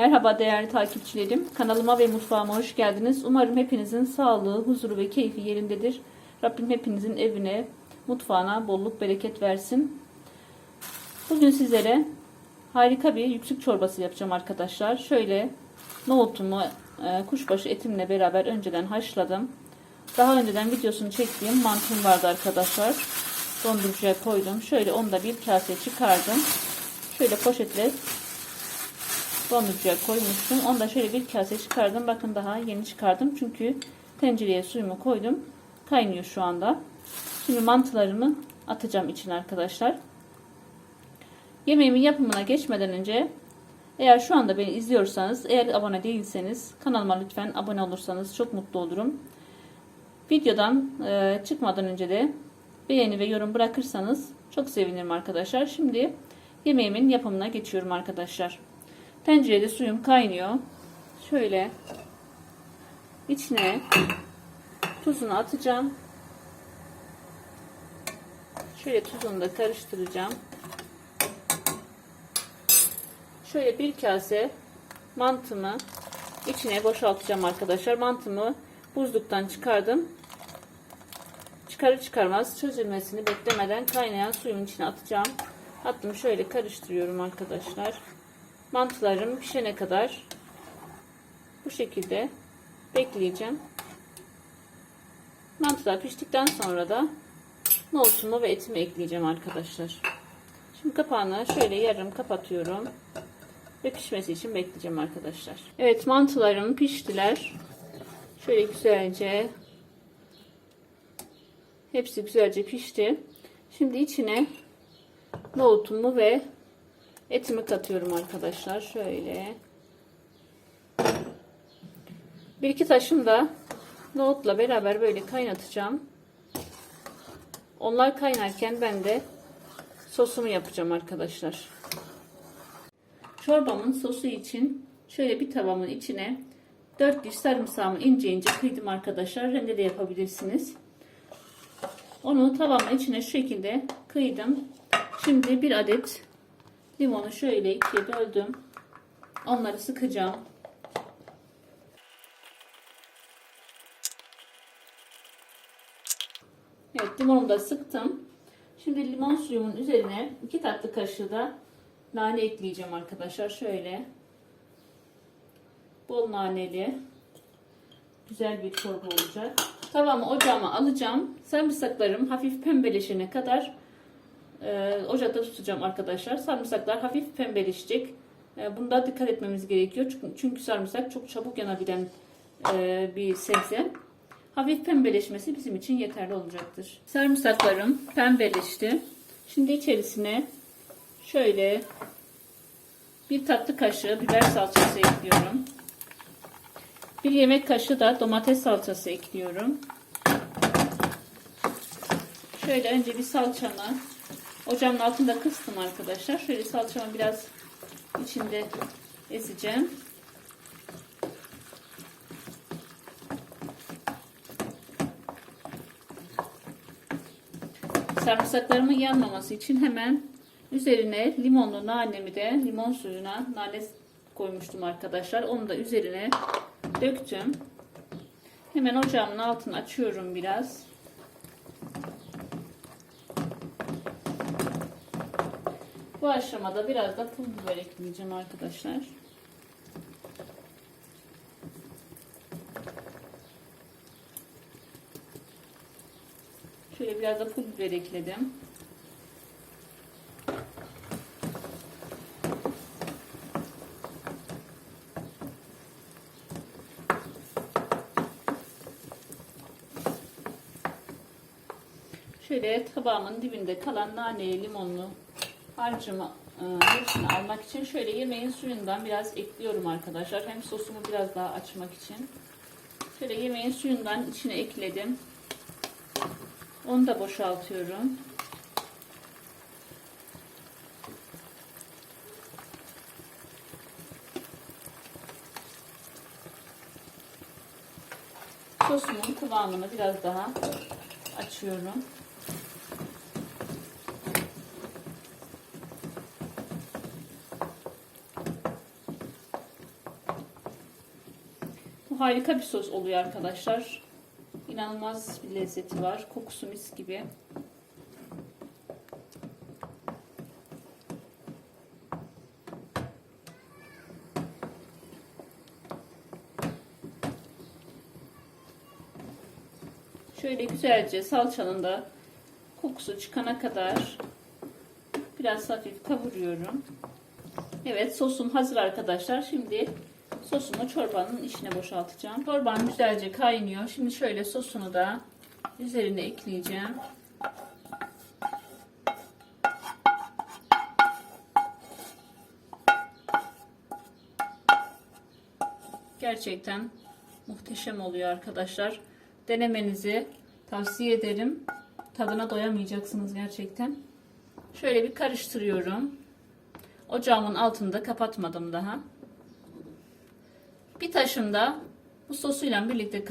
Merhaba değerli takipçilerim. Kanalıma ve mutfağıma hoş geldiniz. Umarım hepinizin sağlığı, huzuru ve keyfi yerindedir. Rabbim hepinizin evine, mutfağına bolluk bereket versin. Bugün sizlere harika bir yüksük çorbası yapacağım arkadaşlar. Şöyle nohutumu e, kuşbaşı etimle beraber önceden haşladım. Daha önceden videosunu çektiğim mantım vardı arkadaşlar. Dondurucuya koydum. Şöyle onu da bir kase çıkardım. Şöyle poşetle dondurucuya koymuştum. Onu da şöyle bir kase çıkardım. Bakın daha yeni çıkardım. Çünkü tencereye suyumu koydum. Kaynıyor şu anda. Şimdi mantılarımı atacağım için arkadaşlar. Yemeğimin yapımına geçmeden önce eğer şu anda beni izliyorsanız, eğer abone değilseniz kanalıma lütfen abone olursanız çok mutlu olurum. Videodan e, çıkmadan önce de beğeni ve yorum bırakırsanız çok sevinirim arkadaşlar. Şimdi yemeğimin yapımına geçiyorum arkadaşlar. Tencerede suyum kaynıyor. Şöyle içine tuzunu atacağım. Şöyle tuzunu da karıştıracağım. Şöyle bir kase mantımı içine boşaltacağım arkadaşlar. Mantımı buzluktan çıkardım. Çıkarır çıkarmaz çözülmesini beklemeden kaynayan suyun içine atacağım. Attım şöyle karıştırıyorum arkadaşlar. Mantılarım pişene kadar bu şekilde bekleyeceğim. Mantılar piştikten sonra da nohutumu ve etimi ekleyeceğim arkadaşlar. Şimdi kapağını şöyle yarım kapatıyorum. Ve pişmesi için bekleyeceğim arkadaşlar. Evet mantılarım piştiler. Şöyle güzelce hepsi güzelce pişti. Şimdi içine nohutumu ve etimi katıyorum arkadaşlar. Şöyle. Bir iki taşım da nohutla beraber böyle kaynatacağım. Onlar kaynarken ben de sosumu yapacağım arkadaşlar. Çorbamın sosu için şöyle bir tavamın içine 4 diş sarımsağımı ince ince kıydım arkadaşlar. Rende de yapabilirsiniz. Onu tavamın içine şu şekilde kıydım. Şimdi bir adet limonu şöyle ikiye böldüm. Onları sıkacağım. Evet limonumu da sıktım. Şimdi limon suyumun üzerine 2 tatlı kaşığı da nane ekleyeceğim arkadaşlar. Şöyle bol naneli güzel bir çorba olacak. Tavamı ocağıma alacağım. Sarımsaklarım hafif pembeleşene kadar e, ocakta tutacağım arkadaşlar. Sarımsaklar hafif pembeleşecek. E, bunda dikkat etmemiz gerekiyor. Çünkü, çünkü sarımsak çok çabuk yanabilen e, bir sebze. Hafif pembeleşmesi bizim için yeterli olacaktır. Sarımsaklarım pembeleşti. Şimdi içerisine şöyle bir tatlı kaşığı biber salçası ekliyorum. Bir yemek kaşığı da domates salçası ekliyorum. Şöyle önce bir salçamı ocağımın altında kıstım arkadaşlar. Şöyle salçamı biraz içinde ezeceğim. Sarımsaklarımın yanmaması için hemen üzerine limonlu nanemi de limon suyuna nane koymuştum arkadaşlar. Onu da üzerine döktüm. Hemen ocağımın altını açıyorum biraz. Bu aşamada biraz da pul biber ekleyeceğim arkadaşlar. Şöyle biraz da pul biber ekledim. Şöyle tabağımın dibinde kalan naneli limonlu harcımı e, hepsini almak için şöyle yemeğin suyundan biraz ekliyorum arkadaşlar. Hem sosumu biraz daha açmak için. Şöyle yemeğin suyundan içine ekledim. Onu da boşaltıyorum. Sosumun kıvamını biraz daha açıyorum. Harika bir sos oluyor arkadaşlar. İnanılmaz bir lezzeti var. Kokusu mis gibi. Şöyle güzelce salçanın da kokusu çıkana kadar biraz hafif kavuruyorum. Evet sosum hazır arkadaşlar. Şimdi sosumu çorbanın içine boşaltacağım. Çorban güzelce kaynıyor. Şimdi şöyle sosunu da üzerine ekleyeceğim. Gerçekten muhteşem oluyor arkadaşlar. Denemenizi tavsiye ederim. Tadına doyamayacaksınız gerçekten. Şöyle bir karıştırıyorum. Ocağımın altını da kapatmadım daha. Bir taşımda bu sosuyla birlikte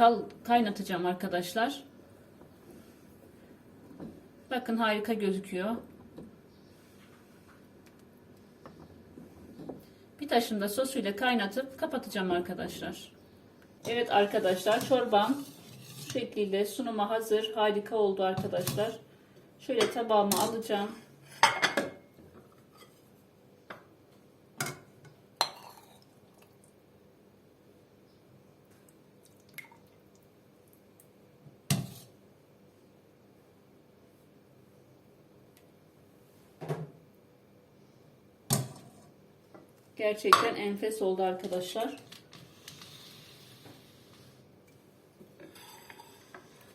kaynatacağım arkadaşlar. Bakın harika gözüküyor. Bir taşımda sosuyla kaynatıp kapatacağım arkadaşlar. Evet arkadaşlar çorbam şekliyle sunuma hazır. Harika oldu arkadaşlar. Şöyle tabağıma alacağım. Gerçekten enfes oldu arkadaşlar.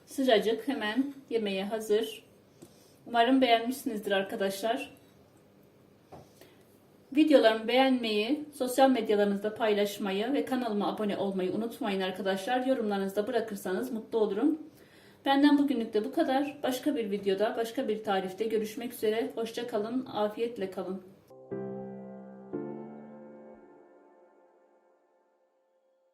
Sıcacık hemen yemeğe hazır. Umarım beğenmişsinizdir arkadaşlar. Videolarımı beğenmeyi, sosyal medyalarınızda paylaşmayı ve kanalıma abone olmayı unutmayın arkadaşlar. Yorumlarınızı da bırakırsanız mutlu olurum. Benden bugünlük de bu kadar. Başka bir videoda, başka bir tarifte görüşmek üzere. Hoşça kalın, afiyetle kalın.